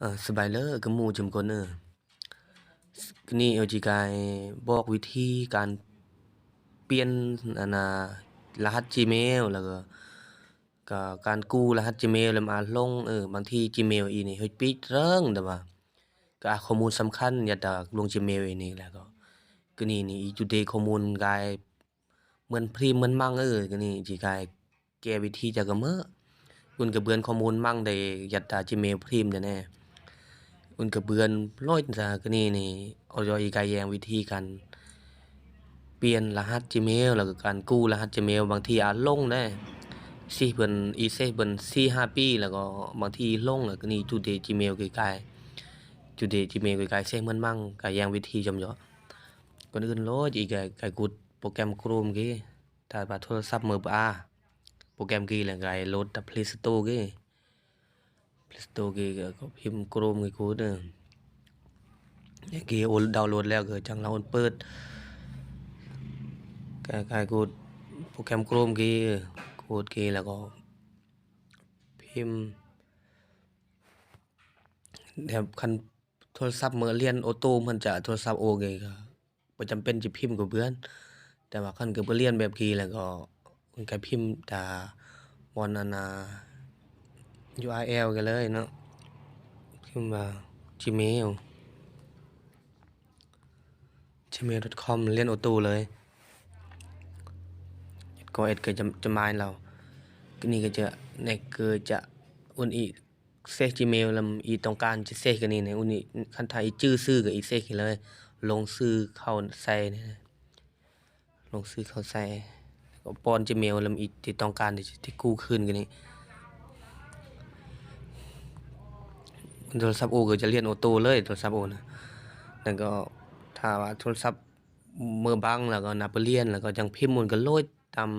เออสบายเลยกับหมู่จุมคนเออนี่เอาจิกายบอกวิธีการเปลี่ยนอันน่ะรหัส Gmail แล้วก็ก็การกู้รหัส Gmail แล้วมาลงเออบางที Gmail อีนี่เฮ็ดปิดเริงแต่ว่าก็ข้อมูลสำคัญอย่าตากลง Gmail อีนี่แล้วก็ก็นี่นี่อีจุดเดข้อมูลกายเหมือนพรีมเหมือนมั่งเออก็นี่จิกายแก้วิธีจากก็มื้อคุณก็เบือนข้อมูลมั่งได้ยัดตา Gmail พรีมจะแน่ อุ่นกระเบือนร้อยซะก็นี่นี่เอายอยกายแยงวิธีการเปลี่ยนรหัส Gmail แล้วก็การกู้รหัส Gmail บางทีอาจลงได้สิเพิ่นอีเซเพิ่น4-5ปีแล้วก็บางทีลงแล้วก็นี่จุดเด Gmail ใกลๆจุดเด Gmail ใกลๆเซ็งเหมือนมั่งกายแยงวิธีจำเยาะก่อนอื่นโหลดอีกกายกุดโปรแกรม Chrome กี้ถ้าว่าโทรศัพท์มือบ่อาโปรแกรมกี้แล้วกายโหลด Play Store กี้ Play Store กี้ก็พิมพ์ Chrome กี้กูเด้ออย่างกี้โอนดาวน์โหลดแล้วก็จังเราเปิดกายกายกูโปรแกรม Chrome กีกูดกีแล้วก็พิมพ์แบบคันโทรศัพท์เมื่อเรียนออโต้มันจะโทรศัพท์โอเคก็บ่จำเป็นสิพิมพ์กับเพื่อน แต่ว่าคันก็บ่เรียนแบบกีแล้วก็มันก็พิมพ์ตาบอนอันน่ะ URL กันเลยเนาะพิมพ์ว่า Gmail gmail.com เรียนออต้เลยก็เอ็ดก็จะจะมายเราก็นี่ก็จะในเกิดจะอุนอีเซก Gmail ลำอีต้องการจะเซกกันนี่ในอุนอีคันไทยชื่อซื้อกับอีเซกเลย ลงซื้อเข้าใส่นี่ลงซื้อเข้าใส่ก็ป้อน Gmail ลำอีที่ต้องการที่กู้คืนกันนี่ โทรศัพท์โอก็จะเรียนออโต้เลยโทรศัพท์โอนะแล้วก็ถ้าว่าโทรศัพท์มือบังแล้วก็นับไปเรียนแล้วก็จังพิมพ์มันก็โลดตาม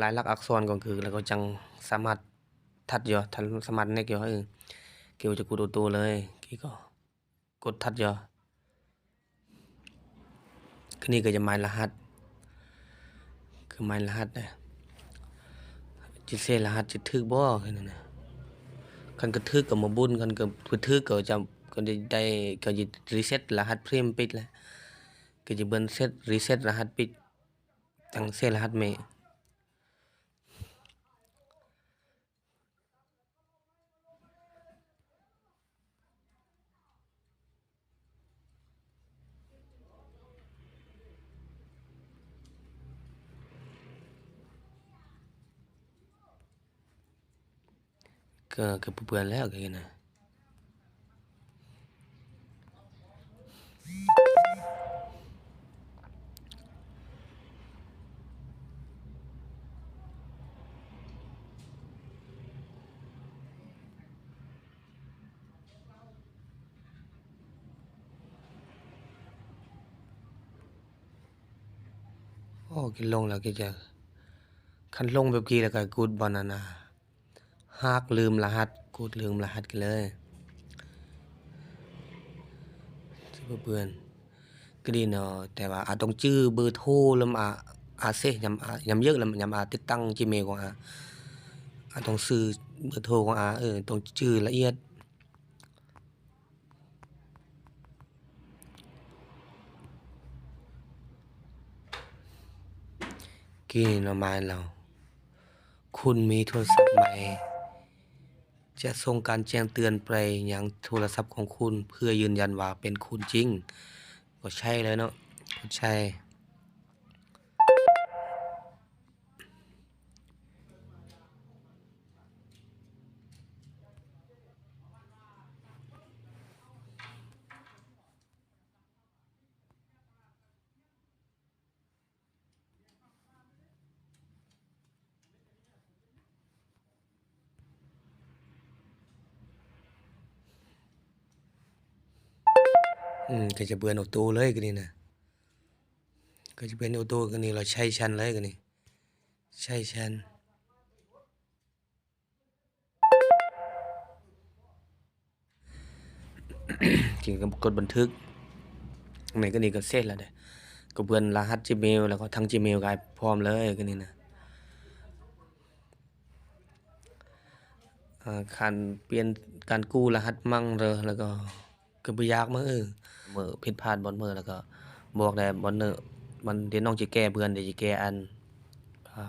ลายลักษณ์อักษรก็คือ แล้วก็จังสามารถทัดยอทันสามารถเน็กยอเออเกี่ยวจะกูโตๆเลยกี่ก็กดทัดยอคือนี่ก็จะหมายรหัส คือหมายรหัสนะจิตเซรหัสจิตทึกบ่คือนั่นน่ะ คันกระทึกกับมาบุญคันกระทึกก็จะก็จะได้ก็จะรีเซ็ตรหัสเพรีมปิดแล้วก็จะเบิ่นเซ็ตรีเซ็ตรหัสปิดตั้งเซตรหัสเม่ ก็ก็เปื่อนแล้วก็นะโอ้กินลงแล้วก็จะคันลงแบบกี้แล้วก็กูดบอนานา หากลืมรหัส กูลืมรหัสกันเลยเปื่อนก็ดีเนาะแต่ว่าอาจต้องจื้อเบอร์โทรแล้วอาอาเซยำอายำเยอะแล้วยำอาติดตั้ง Gmail ของอาอาต้องซื้อเบอร์โทรของอาเออต้องจื้อละเอียดกี้เนามาเรา คุณมีโทรศัพท์ใหม จะส่งการแจ้งเตือนไปยังโทรศัพท์ของคุณ เพื่อยืนยันว่าเป็นคุณจริง ก็ใช่เลยเนาะใช่ อืมก็จะเบือนออโต้เลยก็นี่นะก็จะเป็นออโต้ก็นี่เราใช้ชันเลยก็นี่ใช้ชันจริงก็กดบันทึกในก็นี่ก็เสร็จแล้วเด้ก็เบือนรหัส Gmail แล้วก็ทั้ง Gmail ก็พร้อมเลยก็นี่นะอ่าคันเปลี่ยนการกู้รหัสมั่งเด้อแล้วก็ก็บ่ยากมื้อ มือผิดพลาดบ่มื้อแล้วก็บอกได้บนเนอมันเดี๋ยวน้องจะแก้เพื่อนเดี๋ยวจะแก้อันอ่า